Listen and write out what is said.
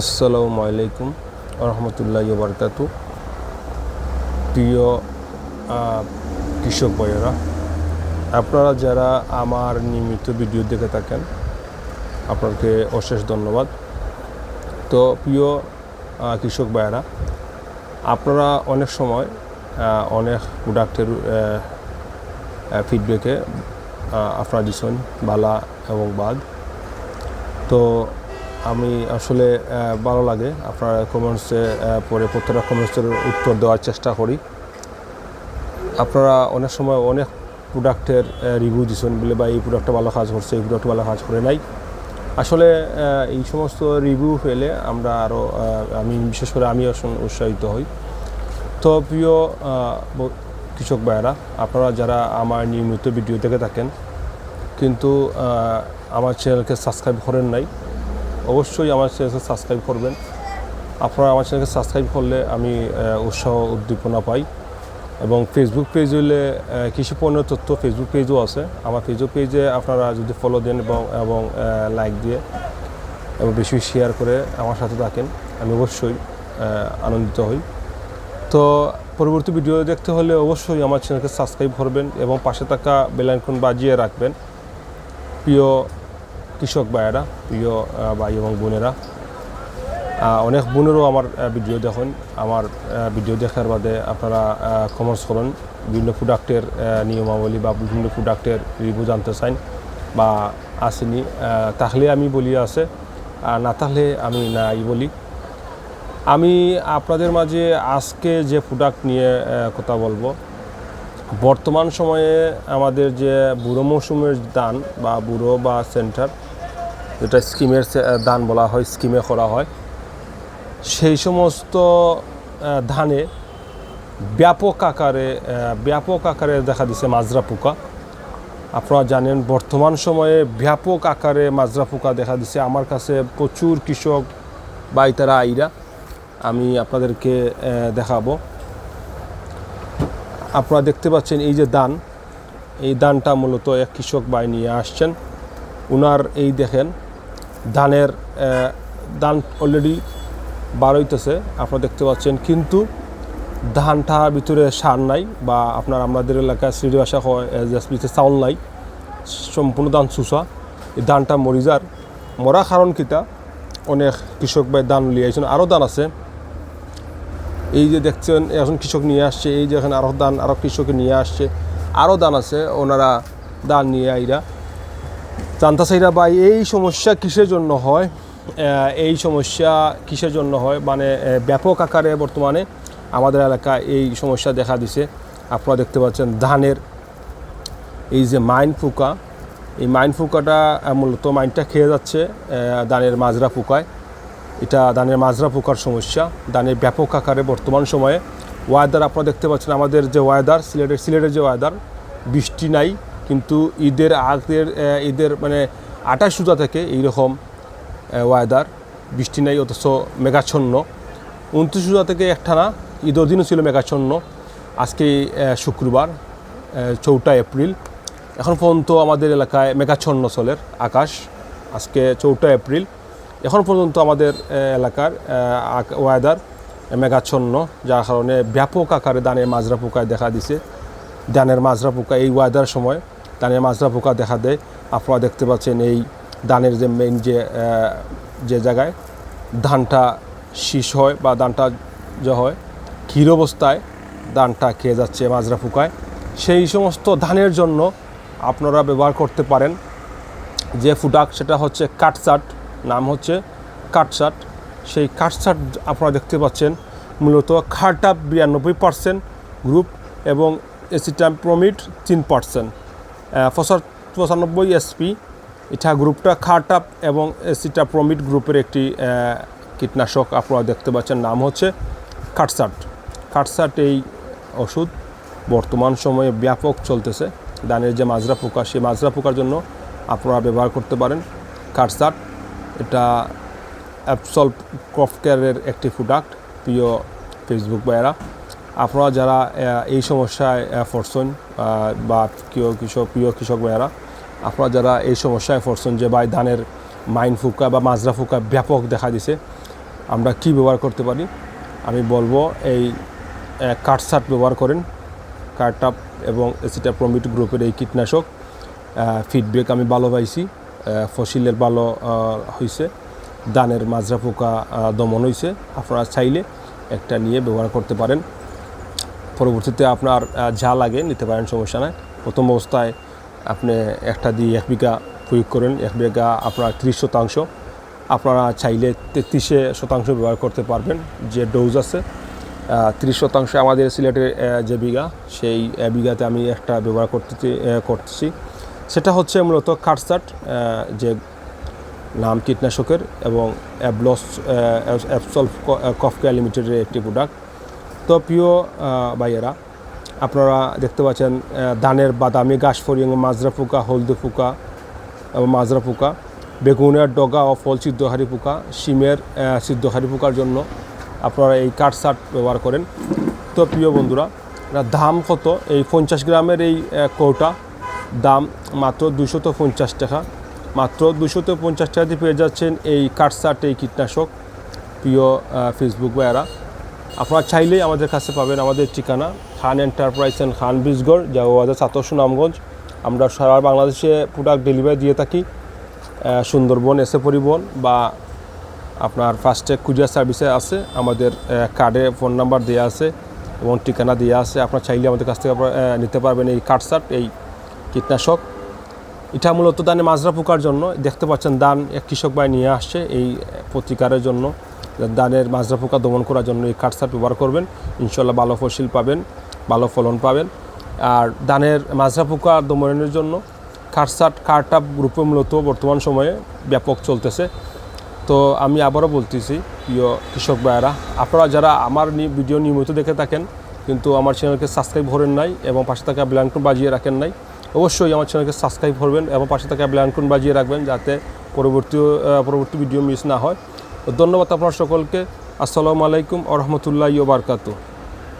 আসসালামু আলাইকুম রহমতুল্লাহ বারকাত প্রিয় কৃষক ভাইয়েরা, আপনারা যারা আমার নিয়মিত ভিডিও দেখে থাকেন আপনাকে অশেষ ধন্যবাদ। তো প্রিয় কৃষক ভাইয়েরা, আপনারা অনেক সময় অনেক প্রোডাক্টের ফিডব্যাকে আপনারা দিচ্ছেন বালা এবং বাদ। তো আমি আসলে ভালো লাগে। আপনার কমেন্টসে পরে প্রত্যেকটা কমেন্টসের উত্তর দেওয়ার চেষ্টা করি। আপনারা অনেক সময় অনেক প্রোডাক্টের রিভিউ দিচ্ছেন বলে বা এই প্রোডাক্টটা ভালো কাজ করছে, এই প্রোডাক্ট ভালো কাজ করে নাই। আসলে এই সমস্ত রিভিউ পেলে আমরা আরও আমি বিশেষ করে আমি উৎসাহিত হই। তো প্রিয় কৃষক ভাইয়েরা, আপনারা যারা আমার নিয়মিত ভিডিও দেখে থাকেন, কিন্তু আমার চ্যানেলকে সাবস্ক্রাইব করেন নাই অবশ্যই আমার চ্যানেলকে সাবস্ক্রাইব করবেন। আপনারা আমার চ্যানেলকে সাবস্ক্রাইব করলে আমি উৎসাহ উদ্দীপনা পাই। এবং ফেসবুক পেজ হলে কৃষি পণ্য তথ্য ফেসবুক পেজও আছে। আমার ফেসবুক পেজে আপনারা যদি ফলো দেন এবং এবং লাইক দিয়ে এবং বেশি শেয়ার করে আমার সাথে থাকেন, আমি অবশ্যই আনন্দিত হই। তো পরবর্তী ভিডিও দেখতে হলে অবশ্যই আমার চ্যানেলকে সাবস্ক্রাইব করবেন এবং পাশে থাকা বেলাইকন বাজিয়ে রাখবেন। প্রিয় কৃষক ভাইয়েরা, প্রিয় ভাই এবং বোনেরা অনেক বোনেরও আমার ভিডিও দেখুন। আমার ভিডিও দেখার বাদে আপনারা কমেন্টস করুন। বিভিন্ন প্রোডাক্টের নিয়মাবলী বা বিভিন্ন প্রোডাক্টের রিভিউ জানতে চান বা আসেনি তাহলে আমি বলি আছে, আর না তাহলে আমি নাই বলি। আমি আপনাদের মাঝে আজকে যে প্রোডাক্ট নিয়ে কথা বলব, বর্তমান সময়ে আমাদের যে বুড়ো মৌসুমের দান বা বুড়ো বা সেন্টার যেটা স্কিমের দান বলা হয়, স্কিমে করা হয়। সেই সমস্ত ধানে ব্যাপক আকারে ব্যাপক আকারে দেখা দিছে মাজরা পোকা। আপনারা জানেন, বর্তমান সময়ে ব্যাপক আকারে মাজরা পোকা দেখা দিছে। আমার কাছে প্রচুর কৃষক বা ইতারা আইরা, আমি আপনাদেরকে দেখাবো। আপনারা দেখতে পাচ্ছেন এই যে দান এই দানটা মূলত এক কৃষক বাই নিয়ে আসছেন। উনার এই দেখেন ধানের দান অলরেডি বার হইতেছে, আপনারা দেখতে পাচ্ছেন। কিন্তু ধানটার ভিতরে সার নাই বা আপনার আমাদের এলাকায় শ্রী ভাষা হয় চাউল নাই, সম্পূর্ণ ধান চুষা। এই ধানটা মরি যার মরা কারণ কিতা? অনেক কৃষক ভাই ধান লিয়ে আরও ধান আছে। এই যে দেখছেন এখন কৃষক নিয়ে আসছে, এই যে এখন আরও দান আরও কৃষকে নিয়ে আসছে আরও দান আছে, ওনারা দান নিয়ে আইরা জানতা চাইরা বা এই সমস্যা কিসের জন্য হয়? এই সমস্যা কিসের জন্য হয়? মানে ব্যাপক আকারে বর্তমানে আমাদের এলাকায় এই সমস্যা দেখা দিছে। আপনারা দেখতে পাচ্ছেন ধানের এই যে মাইন পোকা এই মাইন আহ, মূলত মাইনটা খেয়ে যাচ্ছে ধানের মাজরা পোকায় এটা ধানের মাজরা পোকার সমস্যা। ধানের ব্যাপক আকারে বর্তমান সময়ে ওয়েদার আপনারা দেখতে পাচ্ছেন আমাদের যে ওয়েদার সিলেটের সিলেটের যে ওয়েদার বৃষ্টি নাই। কিন্তু ঈদের আগের ঈদের মানে আঠাশ সুতা থেকে এইরকম ওয়েদার বৃষ্টি নাই, অথচ মেঘাচ্ছন্ন। উনত্রিশ সুতা থেকে একটানা ঈদের দিনও ছিল মেঘাচ্ছন্ন। আজকে শুক্রবার চৌঠা এপ্রিল। এখন পর্যন্ত আমাদের এলাকায় মেঘাচ্ছন্ন চলের আকাশ। আজকে চৌঠা এপ্রিল। এখন পর্যন্ত আমাদের এলাকার ওয়েদার মেঘাচ্ছন্ন, যার কারণে ব্যাপক আকারে ধানের মাজরা পোকায় দেখা দিছে। ধানের মাজরা পোকা, এই ওয়েদার সময় ধানের মাজরা পোকা দেখা দেয়। আপনারা দেখতে পাচ্ছেন এই ধানের যে মেইন যে যে জায়গায় ধানটা শীষ হয় বা ধানটা যে হয় ক্ষীর অবস্থায় ধানটা খেয়ে যাচ্ছে মাজরা পোকায়। সেই সমস্ত ধানের জন্য আপনারা ব্যবহার করতে পারেন। যে প্রোডাক্ট সেটা হচ্ছে কাটসাট নাম হচ্ছে কাটসাট সেই কাটসাট আপনারা দেখতে পাচ্ছেন, মূলত খারটাপ বিরানব্বই পার্সেন্ট গ্রুপ এবং এসিটাপ্রোমিড তিন পার্সেন্ট পঁচানব্বই এসপি এটা গ্রুপটা খারটাপ এবং এসিটাপ্রোমিড গ্রুপের একটি কীটনাশক। আপনারা দেখতে পাচ্ছেন নাম হচ্ছে কাটসাট কাটসাট এই ওষুধ বর্তমান সময়ে ব্যাপক চলতেছে। ধানের যে মাজরা পোকা, সেই মাজরা পোকার জন্য আপনারা ব্যবহার করতে পারেন কাটসাট এটা অ্যাপসল ক্রপ কেয়ারের একটি প্রোডাক্ট প্রিয় ফেসবুক ভাইয়েরা। আপনারা যারা এই সমস্যায় পড়ছেন বা কেউ কৃষক, প্রিয় কৃষক ভাইয়েরা, আপনারা যারা এই সমস্যায় পড়ছেন যে ভাই ধানের মাইন ফুকা বা মাজরা ফুকা ব্যাপক দেখা দিছে, আমরা কি ব্যবহার করতে পারি? আমি বলব এই কাঠসাট ব্যবহার করেন কার্টাপ এবং এসিটাপ্রমিট গ্রুপের এই কীটনাশক ফিডব্যাক আমি ভালো পাইছি ফসিলের ভালো হয়েছে দানের মাজরা পোকা দমন হয়েছে আপনারা চাইলে একটা নিয়ে ব্যবহার করতে পারেন। পরবর্তীতে আপনার যা লাগে নিতে পারেন, সমস্যা নাই। প্রথম অবস্থায় আপনি একটা দিয়ে এক বিঘা প্রয়োগ করেন। এক বিঘা আপনার ত্রিশ শতাংশ। আপনারা চাইলে তেত্রিশে শতাংশ ব্যবহার করতে পারবেন, যে ডোজ আছে। ত্রিশ শতাংশ আমাদের সিলেটের যে বিঘা, সেই বিঘাতে আমি একটা ব্যবহার করতে করতেছি। সেটা হচ্ছে মূলত কাটসাট যে নাম কীটনাশকের এবং অ্যাবলস অ্যাবসলভ কফকেয়ার লিমিটেডের একটি প্রোডাক্ট তো প্রিয় ভাইয়েরা, আপনারা দেখতে পাচ্ছেন ধানের বাদামি, ঘাস ফরিং মাজরা পোকা হলদে পোকা এবং মাজরা পোকা বেগুনের ডগা ও ফল সিদ্ধহারি পোকা শিমের সিদ্ধহারি পোকার জন্য আপনারা এই কাঠসাট ব্যবহার করেন। তো প্রিয় বন্ধুরা দাম কত? এই পঞ্চাশ গ্রামের এই কৌটা দাম মাত্র দুশত পঞ্চাশ টাকা। মাত্র দুশত পঞ্চাশ টাকাতে পেয়ে যাচ্ছেন এই কাঠসাট এই কীটনাশক। প্রিয় ফেসবুক ভাইয়েরা আপনারা চাইলেই আমাদের কাছে পাবেন আমাদের ঠিকানা, খান এন্টারপ্রাইজ অ্যান্ড খান ব্রিজগড় জাওয়াজা ছাত্র সুনামগঞ্জ। আমরা সারা বাংলাদেশে প্রোডাক্ট ডেলিভারি দিয়ে থাকি সুন্দরবন, এসে পরিবহন বা আপনার ফাস্ট্যাগ কুরিয়ার সার্ভিসে আছে। আমাদের কার্ডে ফোন নাম্বার দেওয়া আছে এবং ঠিকানা দেওয়া আছে। আপনারা চাইলে আমাদের কাছ থেকে নিতে পারবেন এই কাটসাট এই কীটনাশক। এটা মূলত দানে মাজরা পোকার জন্য। দেখতে পাচ্ছেন দান এক কৃষক ভাই নিয়ে আসছে এই প্রতিকারের জন্য। দানের মাজরা পোকা দমন করার জন্য এই কাঠসার ব্যবহার করবেন। ইনশাল্লাহ ভালো ফসল পাবেন, ভালো ফলন পাবেন। আর ধানের মাজরা পোকা দমনের জন্য কাঠসাট কার্টাপ গ্রুপে মূলত বর্তমান সময়ে ব্যাপক চলতেছে। তো আমি আবারও বলতেছি, প্রিয় কৃষক ভাইয়েরা, আপনারা যারা আমার ভিডিও নিয়মিত দেখে থাকেন, কিন্তু আমার চ্যানেলকে সাবস্ক্রাইব করেন নাই এবং পাশে থাকা ব্ল্যাঙ্কন বাজিয়ে রাখেন নাই, অবশ্যই আমার চ্যানেলকে সাবস্ক্রাইব করবেন এবং পাশে থাকা ব্ল্যাঙ্কন বাজিয়ে রাখবেন যাতে পরবর্তী পরবর্তী ভিডিও মিস না হয়। ধন্যবাদ আপনার সকলকে। আসসালামু আলাইকুম আ রহমতুল্লাহ বারকাতু